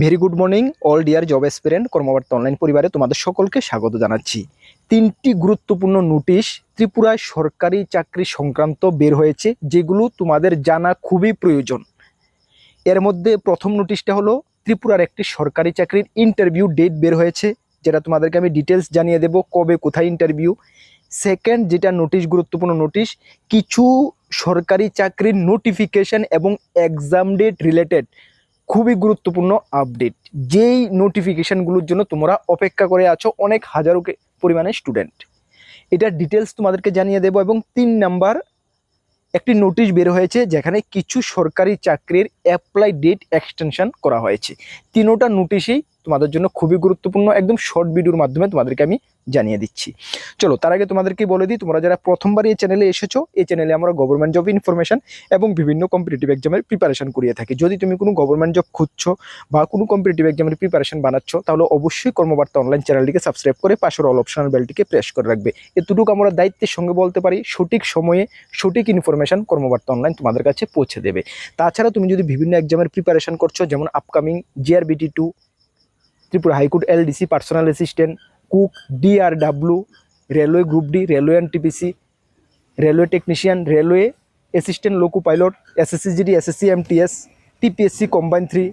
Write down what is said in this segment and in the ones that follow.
Very good morning all dear job experience Karmabarta online পরিবারে তোমাদের সকলকে স্বাগত জানাচ্ছি। তিনটি গুরুত্বপূর্ণ নোটিশ ত্রিপুরায় সরকারি চাকরি সংক্রান্ত বের হয়েছে, যেগুলো তোমাদের জানা খুবই প্রয়োজন। এর মধ্যে প্রথম নোটিশটা হলো, ত্রিপুরার একটি সরকারি চাকরির ইন্টারভিউ ডেট বের হয়েছে, যেটা তোমাদেরকে আমি ডিটেলস জানিয়ে দেব কবে, কোথায় ইন্টারভিউ সেকেন্ড যেটা নোটিশ গুরুত্বপূর্ণ নোটিশ কিছু সরকারি চাকরির নোটিফিকেশন এবং এক্সাম ডেট রিলেটেড খুবই গুরুত্বপূর্ণ আপডেট যেই নোটিফিকেশানগুলোর জন্য তোমরা অপেক্ষা করে আছো অনেক হাজারো পরিমাণে স্টুডেন্ট এটার ডিটেলস তোমাদেরকে জানিয়ে দেব এবং তিন নাম্বার একটি নোটিশ বের হয়েছে যেখানে কিছু সরকারি চাকরির অ্যাপ্লাই ডেট এক্সটেনশন করা হয়েছে। তিনোটা নোটিশই তোমাদের জন্য খুবই গুরুত্বপূর্ণ একদম শর্ট ভিডিওর মাধ্যমে তোমাদেরকে আমি জানিয়ে দিচ্ছি। চলো, তার আগে তোমাদেরকে বলে দিই, তোমরা যারা প্রথমবার এই চ্যানেলে এসেছ, এই চ্যানেলে আমরা গভর্নমেন্ট জব ইনফরমেশন এবং বিভিন্ন কম্পিটিটিভ এক্সামের প্রিপারেশন করিয়ে থাকি। যদি তুমি কোনো গভর্নমেন্ট জব খুঁজছো বা কোনো কম্পিটিটিভ এক্সামের প্রিপারেশন বানাচ্ছ, তাহলে অবশ্যই কর্মবার্তা অনলাইন চ্যানেলটিকে সাবস্ক্রাইব করে পাশের অল অপশনাল বেলটিকে প্রেস করে রাখবে। এতটুকু আমরা দায়িত্বের সঙ্গে বলতে পারি, সঠিক সময়ে সঠিক ইনফরমেশন কর্মবার্তা অনলাইন তোমাদের কাছে পৌঁছে দেবে। তাছাড়া তুমি যদি বিভিন্ন এক্সামের প্রিপারেশন করছ, যেমন upcoming JRBT two Tripura high court LDC personal assistant cook DRW railway group D railway NTPC railway technician railway assistant loco pilot SSC GD SSC MTS TPSC combine three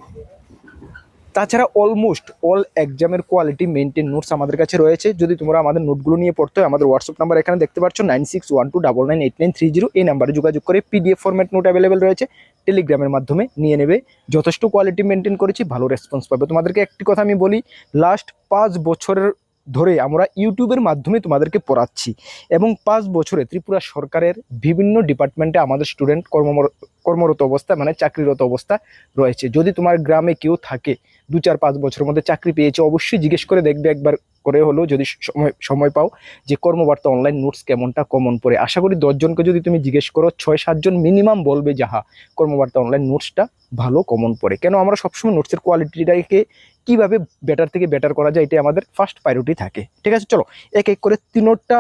তাছাড়া অলমোস্ট অল এক্সামের quality maintain notes আমাদের কাছে রয়েছে। যদি তোমরা আমাদের নোটগুলো নিয়ে পড়তে হয়, আমাদের হোয়াটসঅ্যাপ নাম্বার এখানে দেখতে পাচ্ছ nine six one two double nine eight nine zero এই নাম্বারে যোগাযোগ করে পিডিএফ ফরম্যাট নোট অ্যাভেলেবেল রয়েছে। টেলিগ্রামের মাধ্যমে নিয়ে নেবে। যথেষ্ট কোয়ালিটি মেনটেন করেছি, ভালো রেসপন্স পাবে। তোমাদেরকে একটি কথা আমি বলি লাস্ট পাঁচ বছরের ধরে আমরা ইউটিউবের মাধ্যমে তোমাদেরকে পড়াচ্ছি। এবং পাঁচ বছরে ত্রিপুরা সরকারের বিভিন্ন ডিপার্টমেন্টে আমাদের স্টুডেন্ট কর্মর কর্মরত অবস্থা মানে চাকরিরত অবস্থা রয়েছে। যদি তোমার গ্রামে কেউ থাকে, দু চার পাঁচ বছরের মধ্যে চাকরি পেয়েছে, অবশ্যই জিজ্ঞেস করে দেখবে একবার করে হলো, যদি সময় সময় পাও যে কর্মবার্তা অনলাইন নোটস কেমনটা কমন পড়ে। আশা করি দশজনকে যদি তুমি জিজ্ঞেস করো, ছয় সাতজন মিনিমাম বলবে যাহা কর্মবার্তা অনলাইন নোটসটা ভালো কমন পড়ে। কেন আমরা সবসময় নোটসের কোয়ালিটিটাকে কীভাবে বেটার থেকে বেটার করা যায় এটা আমাদের ফার্স্ট প্রায়োরিটি থাকে। ঠিক আছে, চলো, এক এক করে তিনোটা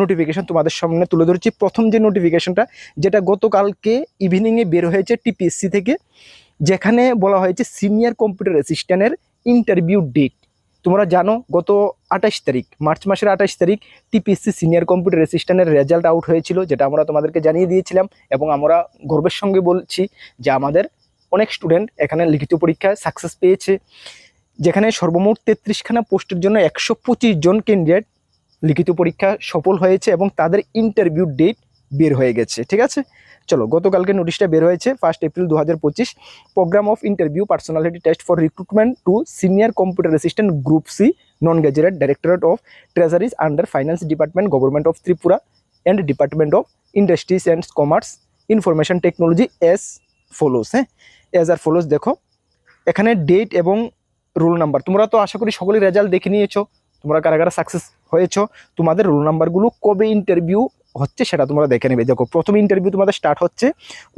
নোটিফিকেশন তোমাদের সামনে তুলে ধরেছি। প্রথম যে নোটিফিকেশনটা যেটা গতকালকে ইভিনিংয়ে বের হয়েছে টিপিএসসি থেকে, যেখানে বলা হয়েছে সিনিয়র কম্পিউটার অ্যাসিস্ট্যান্টের ইন্টারভিউ ডেট তোমরা জানো, গত আঠাশ তারিখ, মার্চ মাসের আঠাশ তারিখ টিপিএসসি সিনিয়র কম্পিউটার অ্যাসিস্ট্যান্টের রেজাল্ট আউট হয়েছিল, যেটা আমরা তোমাদেরকে জানিয়ে দিয়েছিলাম এবং আমরা গর্বের সঙ্গে বলছি যে আমাদের অনেক স্টুডেন্ট এখানে লিখিত পরীক্ষায় সাকসেস পেয়েছে। যেখানে সর্বমোট তেত্রিশখানা পোস্টের জন্য একশো পঁচিশ জন ক্যান্ডিডেট লিখিত পরীক্ষা সফল হয়েছে এবং তাদের ইন্টারভিউ ডেট বের হয়ে গেছে, ঠিক আছে? চলো, গতকালকে নোটিশটা বের হয়েছে ফার্স্ট এপ্রিল দু হাজার পঁচিশ programme of interview personality test for recruitment to senior computer assistant group C non gazetted directorate of treasuries under finance department government of Tripura and department of industries and commerce information technology as follows হ্যাঁ? As are follows দেখো, এখানে date এবং roll number তোমরা তো আশা করি সকলেই result দেখে নিয়েছো। তোমরা কারা কারা সাকসেস হয়েছো, তোমাদের রোল নাম্বারগুলো কবে ইন্টারভিউ হচ্ছে সেটা তোমরা দেখে নেবে। দেখো, প্রথম ইন্টারভিউ তোমাদের স্টার্ট হচ্ছে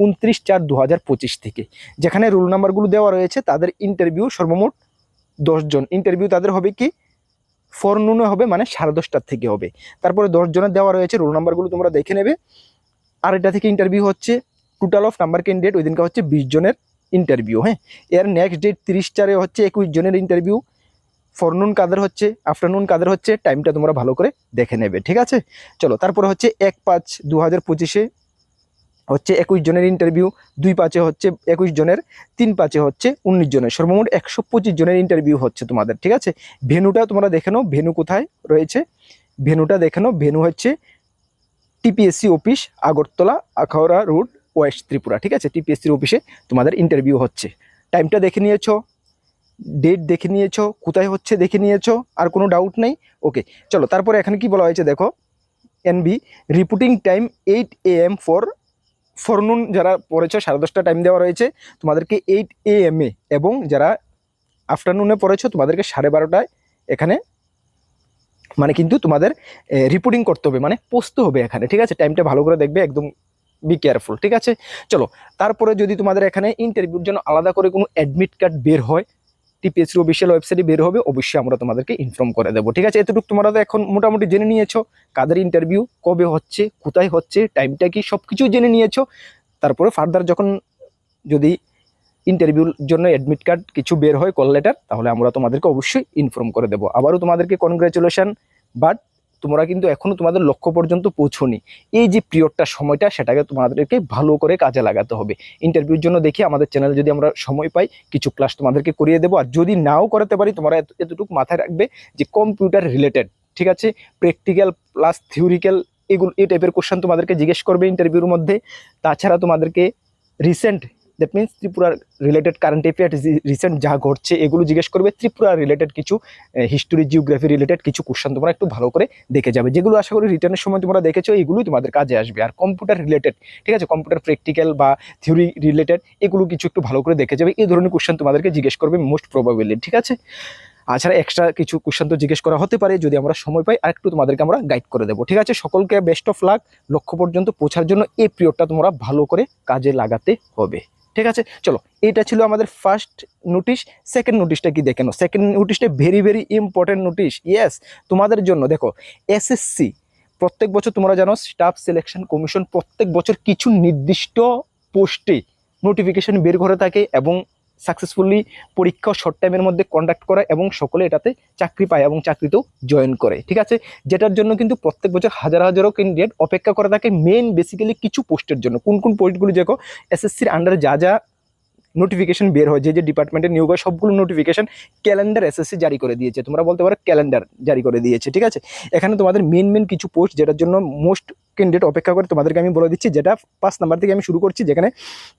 উনত্রিশ চার দু থেকে। যেখানে রোল নাম্বারগুলো দেওয়া রয়েছে, তাদের ইন্টারভিউ সর্বমোট দশজন ইন্টারভিউ তাদের হবে কি? ফরনুনে হবে মানে সাড়ে দশটার থেকে হবে। তারপরে দশজনের দেওয়া রয়েছে রোল নাম্বারগুলো তোমরা দেখে নেবে। আড়াইটা থেকে ইন্টারভিউ হচ্ছে টোটাল অফ নাম্বার ক্যান্ডিডেট ওই দিনকে হচ্ছে বিশ জনের ইন্টারভিউ হ্যাঁ? এর নেক্সট ডেট তিরিশ চারে হচ্ছে একুশ জনের ইন্টারভিউ ফরনুন কাদের হচ্ছে আফটারনুন কাদের হচ্ছে টাইমটা তোমরা ভালো করে দেখে নেবে, ঠিক আছে? চলো, তারপরে হচ্ছে এক পাঁচ দু হাজার পঁচিশে হচ্ছে একুশ জনের ইন্টারভিউ দুই পাঁচে হচ্ছে একুশ জনের, তিন পাঁচে হচ্ছে উনিশ জনের, সর্বমোট একশো পঁচিশ জনের ইন্টারভিউ হচ্ছে তোমাদের, ঠিক আছে? ভেনুটা তোমরা দেখে নাও, ভেনু কোথায় রয়েছে? ভেনুটা দেখে নাও, ভেনু হচ্ছে TPSC office Agartala, Akhaura road west Tripura, ঠিক আছে? টিপিএসসির অফিসে তোমাদের ইন্টারভিউ হচ্ছে। টাইমটা দেখে নিয়েছো ডেট দেখে নিয়েছো, কোথায় হচ্ছে দেখে নিয়েছো, আর কোনো ডাউট নেই? ওকে চলো, তারপরে এখানে কি বলা হয়েছে দেখো? NB reporting time eight A M for forenoon যারা পড়েছো, সাড়ে দশটা টাইম দেওয়া রয়েছে, তোমাদেরকে এইট এ এম এ এবং যারা আফটারনুনে পড়েছো, তোমাদেরকে সাড়ে বারোটায় এখানে মানে কিন্তু তোমাদের রিপোর্টিং করতে হবে মানে পোস্ত হবে এখানে, ঠিক আছে? টাইমটা ভালো করে দেখবে, একদম বি কেয়ারফুল ঠিক আছে? চলো, তারপরে যদি তোমাদের এখানে ইন্টারভিউর জন্য আলাদা করে কোনো অ্যাডমিট কার্ড বের হয় টিপিএসসির অফিসিয়াল ওয়েবসাইটে বের হবে, অবশ্যই আমরা তোমাদেরকে ইনফর্ম করে দেবো। ঠিক আছে? এতটুকু তোমরা তো এখন মোটামুটি জেনে নিয়েছো কাদের ইন্টারভিউ কবে হচ্ছে, কোথায় হচ্ছে টাইমটা কি সব কিছু জেনে নিয়েছো। তারপরে ফার্দার যখন যদি ইন্টারভিউর জন্য অ্যাডমিট কার্ড কিছু বের হয় কল লেটার তাহলে আমরা তোমাদেরকে অবশ্যই ইনফর্ম করে দেবো। আবারও তোমাদেরকে কনগ্রাচুলেশন বাট তোমরা কিন্তু এখনও তোমাদের লক্ষ্য পর্যন্ত পৌঁছনি। এই যে পিরিয়ডটা, সময়টা, সেটাকে তোমাদেরকে ভালো করে কাজে লাগাতে হবে। ইন্টারভিউর জন্য দেখি আমাদের চ্যানেলে যদি আমরা সময় পাই, কিছু ক্লাস তোমাদেরকে করিয়ে দেবো। আর যদি নাও করাতে পারি, তোমরা এত- এতটুকু মাথায় রাখবে যে কম্পিউটার রিলেটেড ঠিক আছে? প্র্যাকটিক্যাল প্লাস থিওরিক্যাল এগুলো, এই টাইপের কোশ্চেন তোমাদেরকে জিজ্ঞেস করবে ইন্টারভিউর মধ্যে। তাছাড়া তোমাদেরকে রিসেন্ট দ্যাট মিনস ত্রিপুরার রিলেটেড কারেন্ট অ্যাফেয়ার রিসেন্ট যা ঘটছে, এগুলো জিজ্ঞেস করবে ত্রিপুরা রিলেটেড কিছু হিস্টোরি জিওগ্রাফি রিলেটেড কিছু কোশ্চেন তোমরা একটু ভালো করে দেখে যাবে। যেগুলো আশা করি রিটার্নের সময় তোমরা দেখেছ, এগুলোই তোমাদের কাজে আসবে। আর কম্পিউটার রিলেটেড ঠিক আছে? কম্পিউটার প্র্যাকটিক্যাল বা থিওরি রিলেটেড এগুলো কিছু একটু ভালো করে দেখে যাবে। এই ধরনের কোশ্চেন তোমাদেরকে জিজ্ঞেস করবে মোস্ট প্রবাবিলি ঠিক আছে? আছাড়া এক্সট্রা কিছু কোশ্চেন তো জিজ্ঞেস করা হতে পারে, যদি আমরা সময় পাই আর একটু তোমাদেরকে আমরা গাইড করে দেবো, ঠিক আছে? সকলকে বেস্ট অফ লাক লক্ষ্য পর্যন্ত পৌঁছার জন্য এই পিরিয়ডটা তোমরা ভালো করে কাজে লাগাতে হবে। ঠিক আছে? চলো, এটা ছিল আমাদের ফার্স্ট নোটিশ সেকেন্ড নোটিশটা কি দেখে নাও? সেকেন্ড নোটিশটা very very important notice yes তোমাদের জন্য, দেখো এসএসসি প্রত্যেক বছর তোমরা জানো স্টাফ সিলেকশন কমিশন প্রত্যেক বছর কিছু নির্দিষ্ট পোস্টে নোটিফিকেশন বের করে থাকে এবং সাকসেসফুলি পরীক্ষা শর্ট টাইমের মধ্যে কন্ডাক্ট করা এবং সকলে এটাতে চাকরি পায় এবং চাকরিতেও জয়েন করে, ঠিক আছে? যেটার জন্য কিন্তু প্রত্যেক বছর হাজার হাজারও ক্যান্ডিডেট অপেক্ষা করে থাকে মেন বেসিক্যালি কিছু পোস্টের জন্য। কোন কোন পোস্টগুলি দেখো? এসএসসির আন্ডারে যা যা নোটিফিকেশন বের হয়, যে যে ডিপার্টমেন্টের নিয়োগ হয় সবগুলো নোটিফিকেশন ক্যালেন্ডার এসএসসি জারি করে দিয়েছে। তোমরা বলতে পারো ক্যালেন্ডার জারি করে দিয়েছে, ঠিক আছে? এখানে তোমাদের মেন মেন কিছু পোস্ট যেটার জন্য মোস্ট ক্যান্ডিডেট অপেক্ষা করে, তোমাদেরকে আমি বলে দিচ্ছি, যেটা পাঁচ নাম্বার থেকে আমি শুরু করছি, যেখানে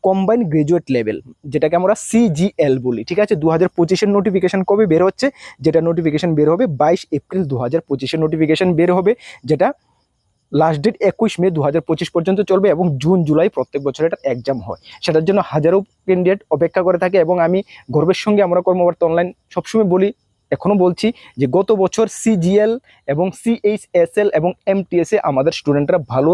কম্বাইন গ্রাজুয়েট লেভেল যেটাকে আমরা সিজিএল বলি, ঠিক আছে? দু হাজার পঁচিশের নোটিফিকেশন কবে বের হচ্ছে? যেটা নোটিফিকেশন বের হবে বাইশ এপ্রিল দু হাজার পঁচিশের নোটিফিকেশন বের হবে, যেটা লাস্ট ডেট একুশ মে দু হাজার পঁচিশ পর্যন্ত চলবে এবং জুন জুলাই প্রত্যেক বছর এটা এক্সাম হয়। সেটার জন্য হাজারো ক্যান্ডিডেট অপেক্ষা করে থাকে এবং আমি গর্বের সঙ্গে আমরা কর্মকর্তা অনলাইন সবসময় বলি এখনও বলছি যে গত বছর সিজিএল এবং সিএইচএসএল এবং এমটিএসএ আমাদের স্টুডেন্টরা ভালো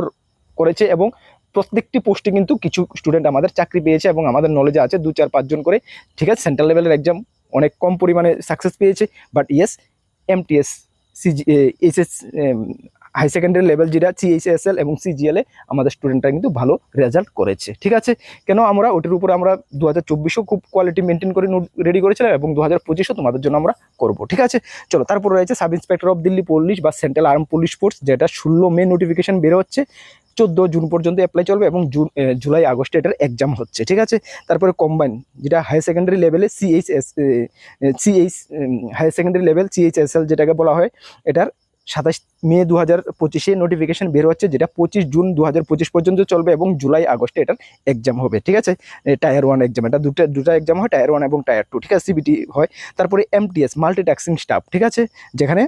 করেছে এবং প্রত্যেকটি পোস্টে কিন্তু কিছু স্টুডেন্ট আমাদের চাকরি পেয়েছে এবং আমাদের নলেজে আছে দু, চার, পাঁচজন করে। ঠিক আছে সেন্ট্রাল লেভেলের এক্সাম অনেক কম পরিমাণে সাকসেস পেয়েছে but yes MTS CG HS high secondary level যেটা সিএইচএসএল এবং সিজিএলে আমাদের স্টুডেন্টরা কিন্তু ভালো রেজাল্ট করেছে, ঠিক আছে? কেন আমরা ওটির উপরে আমরা দু হাজার চব্বিশেও খুব কোয়ালিটি মেনটেন করে রেডি করেছিলাম এবং দু হাজার পঁচিশও তোমাদের জন্য আমরা করব, ঠিক আছে? চলো, তারপর রয়েছে sub inspector of Delhi police বা সেন্ট্রাল আর্ম পুলিশ ফোর্স যেটা ষোলো মে নোটিফিকেশন বের হচ্ছে চোদ্দ জুন পর্যন্ত অ্যাপ্লাই চলবে এবং জুন জুলাই, আগস্টে এটার এক্সাম হচ্ছে, ঠিক আছে? তারপরে কম্বাইন যেটা হায়ার সেকেন্ডারি লেভেলে CHS CH higher secondary level CHSL যেটাকে বলা হয়, এটার সাতাশ মে দু হাজার পঁচিশে নোটিফিকেশান বের হচ্ছে যেটা পঁচিশ জুন দু হাজার পঁচিশ পর্যন্ত চলবে এবং জুলাই, আগস্টে এটার এক্সাম হবে, ঠিক আছে? টায়ার ওয়ান এক্সাম এটা দুটো, দুটা এক্সাম হয় টায়ার ওয়ান এবং টায়ার টু ঠিক আছে? সিবিটি হয়। তারপরে এমটিএস মাল্টিটাস্কিং স্টাফ ঠিক আছে? যেখানে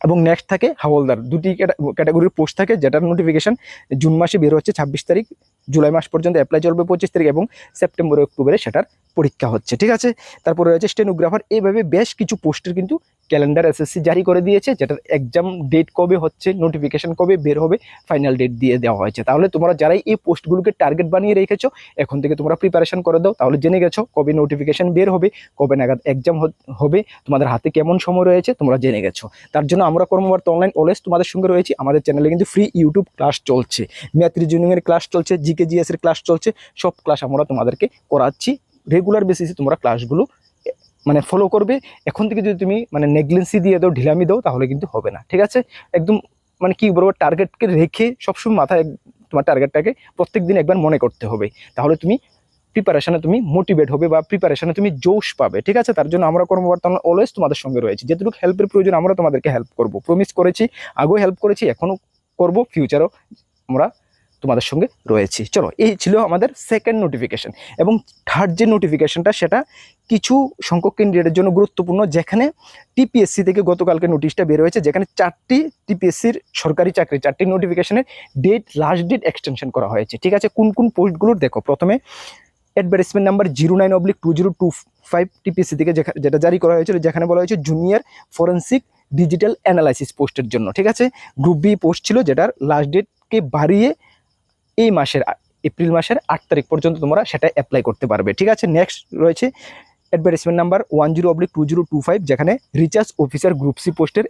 এবং নেক্সট থাকে হাওলদার। দুটি ক্যাটাগরির পোস্ট থাকে যেটার নোটিফিকেশান জুন মাসে বের হচ্ছে ছাব্বিশ তারিখ, জুলাই মাস পর্যন্ত অ্যাপ্লাই চলবে পঁচিশ তারিখ এবং সেপ্টেম্বর, অক্টোবরে সেটার পরীক্ষা হচ্ছে, ঠিক আছে? তারপরে রয়েছে স্টেনোগ্রাফার এইভাবে বেশ কিছু পোস্টের কিন্তু ক্যালেন্ডার এসএসসি জারি করে দিয়েছে যেটার এক্সাম ডেট কবে হচ্ছে নোটিফিকেশন কবে বের হবে ফাইনাল ডেট দিয়ে দেওয়া হয়েছে। তাহলে তোমরা যারাই এই পোস্টগুলোকে টার্গেট বানিয়ে রেখেছো, এখন থেকে তোমরা প্রিপারেশন করে দাও। তাহলে জেনে গেছো কবে নোটিফিকেশন বের হবে, কবে নাগাদ এক্সাম হবে, তোমাদের হাতে কেমন সময় রয়েছে, তোমরা জেনে গেছো। তার জন্য আমরা কর্মবার্তা অনলাইন অলওয়েজ তোমাদের সঙ্গে রয়েছি। আমাদের চ্যানেলে কিন্তু ফ্রি ইউটিউব ক্লাস চলছে, ম্যাথ রিজনিংয়ের ক্লাস চলছে জিকে জিএস এর ক্লাস চলছে, সব ক্লাস আমরা তোমাদেরকে করাচ্ছি। রেগুলার বেসিসে তোমরা ক্লাসগুলো মানে ফলো করবে। এখন থেকে যদি তুমি মানে নেগলেন্সি দিয়ে দাও, ঢিলামি দাও, তাহলে কিন্তু হবে না, ঠিক আছে? একদম মানে কি বলব টার্গেটকে রেখে সবসময় মাথায় তোমার টার্গেটটাকে প্রত্যেক দিন একবার মনে করতে হবে। তাহলে তুমি প্রিপারেশনে তুমি মোটিভেট হবে বা প্রিপারেশানে তুমি জোশ পাবে, ঠিক আছে? তার জন্য আমরা কর্মকর্তা অলওয়েজ তোমাদের সঙ্গে রয়েছি। যেটুকু হেল্পের প্রয়োজন, আমরা তোমাদেরকে হেল্প করব। প্রমিস করেছি, আগেও হেল্প করেছি, এখনও করব। ফিউচারও আমরা তোমাদের সঙ্গে রয়েছি। চলো, এই ছিল আমাদের সেকেন্ড নোটিফিকেশন এবং থার্ড যে নোটিফিকেশনটা সেটা কিছু সংখ্যক ক্যান্ডিডেটের জন্য গুরুত্বপূর্ণ, যেখানে টিপিএসসি থেকে গতকালকে নোটিশটা বের হয়েছে, যেখানে চারটি টিপিএসসির সরকারি চাকরি, চারটি নোটিফিকেশনের ডেট লাস্ট ডেট এক্সটেনশন করা হয়েছে। ঠিক আছে, কোন কোন পোস্টগুলোর দেখো, প্রথমে advertisement number zero nine oblique two zero two five TPSC থেকে যেটা জারি করা হয়েছিল, যেখানে বলা হয়েছে জুনিয়র ফরেন্সিক ডিজিটাল অ্যানালাইসিস পোস্টের জন্য। ঠিক আছে গ্রুপ বি পোস্ট ছিল, যেটার লাস্ট ডেটকে বাড়িয়ে এই মাসের এপ্রিল মাসের আট তারিখ পর্যন্ত তোমরা সেটা অ্যাপ্লাই করতে পারবে। ঠিক আছে? নেক্সট রয়েছে advertisement number one zero oblique two zero two five যেখানে রিচার্জ অফিসার গ্রুপ সি পোস্টের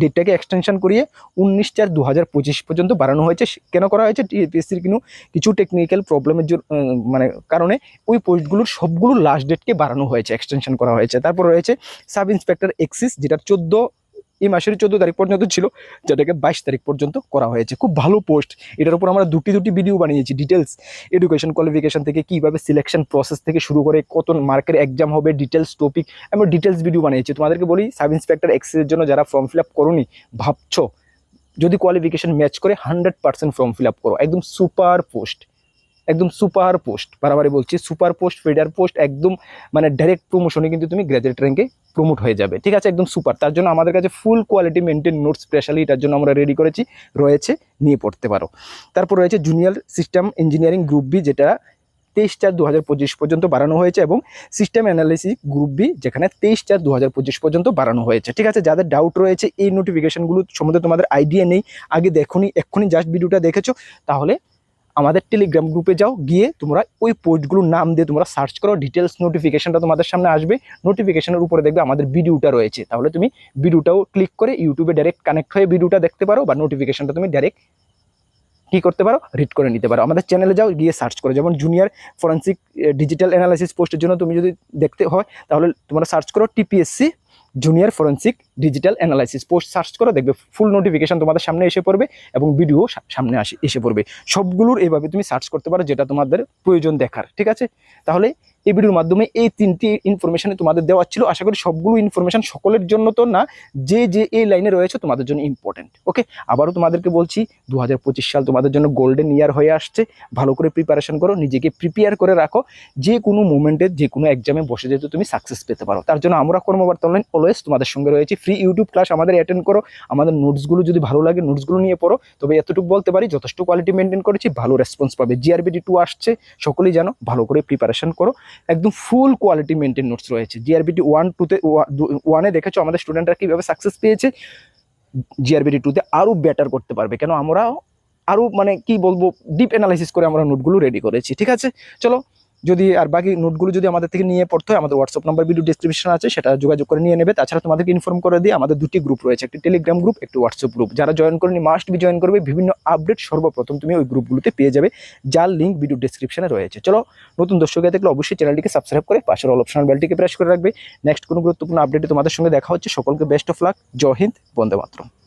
ডেটটাকে এক্সটেনশন করিয়ে উনিশ চার দু হাজার পঁচিশ পর্যন্ত বাড়ানো হয়েছে। কেন করা হয়েছে? টিএপিএসসির কিন্তু কিছু টেকনিক্যাল প্রবলেমের জন্য মানে কারণে ওই পোস্টগুলোর সবগুলো লাস্ট ডেটকে বাড়ানো হয়েছে এক্সটেনশন করা হয়েছে। তারপর রয়েছে সাব ইন্সপেক্টর এক্সিস যেটা চোদ্দ এই মাসের চোদ্দ তারিখ পর্যন্ত ছিল, যেটাকে বাইশ তারিখ পর্যন্ত করা হয়েছে। খুব ভালো পোস্ট এটার উপর আমরা দুটি দুটি ভিডিও বানিয়েছি ডিটেলস এডুকেশন কোয়ালিফিকেশন থেকে কীভাবে সিলেকশন প্রসেস থেকে শুরু করে কত মার্কের এক্সাম হবে ডিটেলস টপিক আমি ডিটেলস ভিডিও বানিয়েছি। তোমাদেরকে বলি সাব ইন্সপেক্টর এক্সিসের জন্য যারা ফর্ম ফিল আপ করোনি, ভাবছ, যদি কোয়ালিফিকেশন ম্যাচ করে hundred percent form fill up করো, একদম সুপার পোস্ট একদম সুপার পোস্ট, বারবারই বলছি সুপার পোস্ট, ফিডার পোস্ট, একদম মানে ডাইরেক্ট প্রমোশনে কিন্তু তুমি গ্র্যাজুয়েট র্যাঙ্কে প্রমোট হয়ে যাবে। ঠিক আছে? একদম সুপার। তার জন্য আমাদের কাছে full quality maintain note specially এটার জন্য আমরা রেডি করেছি, রয়েছে, নিয়ে পড়তে পারো। তারপর রয়েছে junior system engineering group B যেটা তেইশ চার দু পর্যন্ত বাড়ানো হয়েছে এবং সিস্টেম অ্যানালিসিস গ্রুপ বি যেখানে তেইশ চার দু পর্যন্ত বাড়ানো হয়েছে। ঠিক আছে? যাদের ডাউট রয়েছে, এই নোটিফিকেশনগুলো সম্বন্ধে তোমাদের আইডিয়া নেই, আগে দেখোনি, এক্ষুনি জাস্ট ভিডিওটা দেখেছ, তাহলে আমাদের টেলিগ্রাম গ্রুপে যাও, গিয়ে তোমরা ওই পোস্টগুলোর নাম দিয়ে তোমরা সার্চ করো ডিটেলস নোটিফিকেশনটা তোমাদের সামনে আসবে। নোটিফিকেশনের উপরে দেখবে আমাদের ভিডিওটা রয়েছে। তাহলে তুমি ভিডিওটাও ক্লিক করে ইউটিউবে ডাইরেক্ট কানেক্ট হয়ে ভিডিওটা দেখতে পারো বা নোটিফিকেশনটা তুমি ডাইরেক্ট কি করতে পারো রিড করে নিতে পারো। আমাদের চ্যানেলে যাও, গিয়ে সার্চ করো। যেমন জুনিয়র ফরেন্সিক ডিজিটাল অ্যানালাইসিস পোস্টের জন্য তুমি যদি দেখতে হয়, তাহলে তোমরা সার্চ করো TPSC junior forensic digital analysis post search করে, দেখবে ফুল নোটিফিকেশান তোমাদের সামনে এসে পড়বে এবং ভিডিও সামনে আসে, এসে পড়বে। সবগুলোর এভাবে তুমি সার্চ করতে পারো, যেটা তোমাদের প্রয়োজন দেখার, ঠিক আছে? তাহলে এই ভিডিওর মাধ্যমে এই তিনটি ইনফরমেশনে তোমাদের দেওয়া ছিল। আশা করি সবগুলো ইনফরমেশন সকলের জন্য তো না, যে যে, এই লাইনে রয়েছে তোমাদের জন্য ইম্পর্টেন্ট ওকে আবারও তোমাদেরকে বলছি দু হাজার পঁচিশ সাল তোমাদের জন্য গোল্ডেন ইয়ার হয়ে আসছে। ভালো করে প্রিপারেশন করো, নিজেকে প্রিপেয়ার করে রাখো। যে কোনো মুমেন্টে যে কোনো এক্সামে বসে যেতে তুমি সাকসেস পেতে পারো। তার জন্য আমরা কর্মবার্তা অনলাইন অলওয়েজ তোমাদের সঙ্গে রয়েছি। ফ্রি ইউটিউব ক্লাস আমাদের অ্যাটেন্ড করো। আমাদের নোটসগুলো যদি ভালো লাগে নোটসগুলো নিয়ে পড়ো। তবে এতটুকু বলতে পারি, যথেষ্ট কোয়ালিটি মেনটেন করেছি, ভালো রেসপন্স পাবে। জিআরবিডি টু আসছে, সকলেই জানো, ভালো করে প্রিপারেশন করো। একদম ফুল কোয়ালিটি মেনটেন নোটস রয়েছে। জিআরবিটি ওয়ান টুতে ওয়ানে দেখেছ আমাদের স্টুডেন্টরা কীভাবে সাকসেস পেয়েছে? জিআরবিটি টুতে আরও বেটার করতে পারবে। কেন? আমরা আরও মানে কি বলব ডিপ অ্যানালাইসিস করে আমরা নোটগুলো রেডি করেছি। ঠিক আছে? চলো যদি আর বাকি নোটগুলো যদি আমাদের থেকে নিয়ে পড়তে হয়, আমাদের হোয়াটসঅ্যাপ নাম্বার ভিডিও ডিসক্রিপশন আছে, সেটা যোগাযোগ করে নিয়ে নেবে। তাছাড়া তোমাদেরকে ইনফর্ম করে দিয়ে আমাদের দুটি গ্রুপ রয়েছে, একটি টেলিগ্রাম গ্রুপ একটি হোয়াটসঅ্যাপ গ্রুপ যারা জয়েন করেনি মাস্ট বি জয়েন করবে। বিভিন্ন আপডেট সর্বপ্রথম তুমি ওই গ্রুপগুলোতে পেয়ে যাবে, যার লিঙ্ক ভিডিও ডিসক্রিপশনে রয়েছে। চলো, নতুন দর্শক থাকলে অবশ্যই চ্যানেলটিকে সাবস্ক্রাইব করে পাশের অল অপশনাল বেলটিকে প্রেস করে রাখবে। নেক্সট কোনো গুরুত্বপূর্ণ আপডেটে তোমাদের সঙ্গে দেখা হচ্ছে। সকলকে best of luck Joy Hind, Vande Mataram.